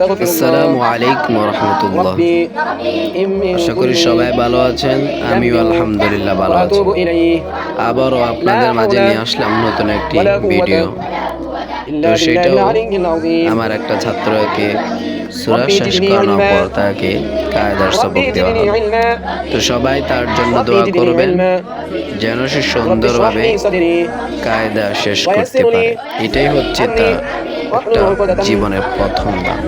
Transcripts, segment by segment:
আসসালামু আলাইকুম রহমতুল্লাহ আশা করি সবাই ভালো আছেন, আমিও আলহামদুলিল্লাহ ভালো আছি। আবারও আপনাদের মাঝে নিয়ে আসলাম নতুন একটি ভিডিও। তো সেটাও আমার একটা ছাত্রকে সুরা শেষ করানোর পর তাকে কায়দার সবক দেওয়া হবে। তো সবাই তার জন্য দোয়া করবেন, যেন সে সুন্দরভাবে কায়দা শেষ করতে পারে। এটাই হচ্ছে তার একটা জীবনের প্রথম ধাপ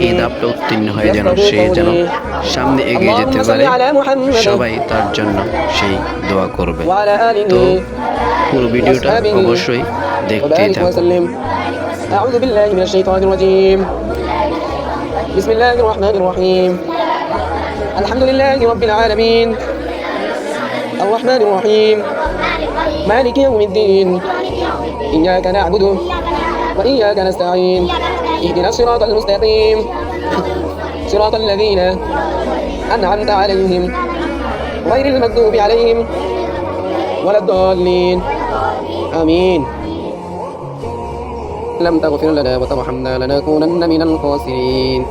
এই ধাপটা উত্তীর্ণ হয়ে যেন সে যেন সামনে এগিয়ে যেতে পারে সবাই তার জন্য সেই দোয়া করবে তো পুরো ভিডিওটা অবশ্যই দেখতেই থাকুন وسلم أعوذ بالله من الشيطان الرجيم بسم الله الرحمن الرحيم الحمد لله رب العالمين الرحمن الرحيم مالك يوم الدين إياك نعبد وإياك نستعين. اهدنا الصراط المستقيم. صراط الذين أنعمت عليهم. غير المغضوب عليهم ولا الضالين. آمين. لم تغفر لنا وترحمنا لنكونن من الخاسرين.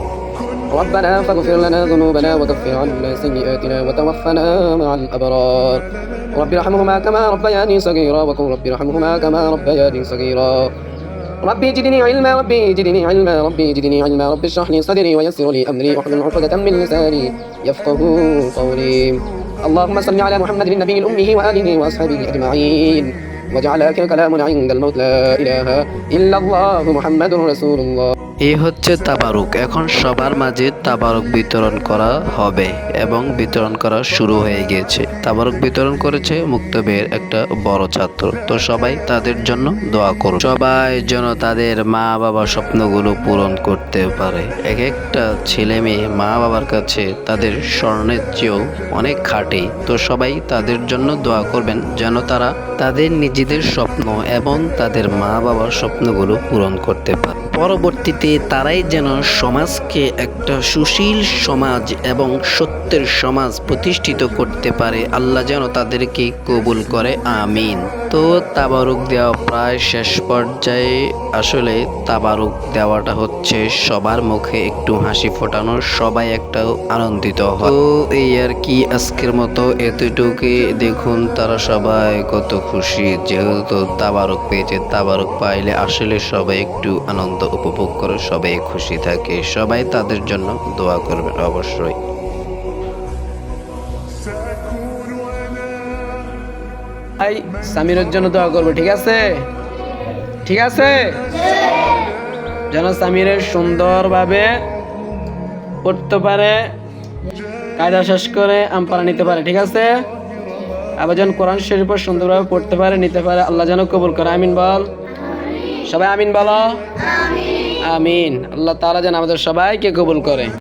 ربنا فاغفر لنا ذنوبنا وكفر عنا سيئاتنا وتوفنا مع الأبرار. رب ارحمهما كما ربياني صغيرا وقل رب ارحمهما كما ربياني صغيرا. ربي زدني علما ربي زدني علما ربي زدني علما. رب اشرح لي صدري ويسر لي أمري واحلل عقدة من لساني يفقه قولي. اللهم صل على محمد النبي الأمي وآله وأصحابه أجمعين. واجعل اخر كلامنا عند الموت لا اله الا الله محمد رسول الله এই হচ্ছে তাবারুক এখন সবার মাঝে তাবারুক বিতরণ করা হবে এবং বিতরণ করা শুরু হয়ে গিয়েছে তাবারুক বিতরণ করেছে মুক্তবের একটা বড় ছাত্র তো সবাই তাদের জন্য দোয়া করুন সবাই যেন তাদের মা বাবার স্বপ্নগুলো পূরণ করতে পারে এক একটা ছেলে মেয়ে মা বাবার কাছে তাদের স্বর্ণের চেয়েও অনেক খাটে তো সবাই তাদের জন্য দোয়া করবেন যেন তারা তাদের নিজেদের স্বপ্ন এবং তাদের মা বাবার স্বপ্নগুলো পূরণ করতে পারে। পরবর্তীতে তারাই যেন সমাজকে একটা সুশীল সমাজ এবং সত্যের সমাজ প্রতিষ্ঠিত করতে পারে, আল্লাহ যেন তাদেরকে কবুল করে, আমিন। তো তাবারুক দেওয়া প্রায় শেষ পর্যায়ে আসলে তাবারুক দেওয়াটা হচ্ছে সবার মুখে একটু হাসি ফোটানো, সবাই একটা আনন্দিত হয়। তো এই আর কি আজকের মতো এতটুকু দেখুন তারা সবাই কত খুশি, যেহেতু তাবারক পেয়েছে, তাবারক পাইলে আসলে সবাই একটু আনন্দ উপভোগ করে সবাই খুশি থাকে, সবাই তাদের জন্য দোয়া করবেন অবশ্যই। ভাই, সামিরের জন্য দোয়া করব, ঠিক আছে? ঠিক আছে? যেন সামিরের সুন্দরভাবে পড়তে পারে, কায়দা শেষ করে আমপারা নিতে পারে, ঠিক আছে? আবার যেন কোরআন শরীফ সুন্দরভাবে পড়তে পারে, নিতে পারে, আল্লাহ যেন কবুল করে, আমিন বল। সবাই আমিন বলো? আমিন। আল্লাহ তালা যেন আমাদের সবাইকে কবুল করে।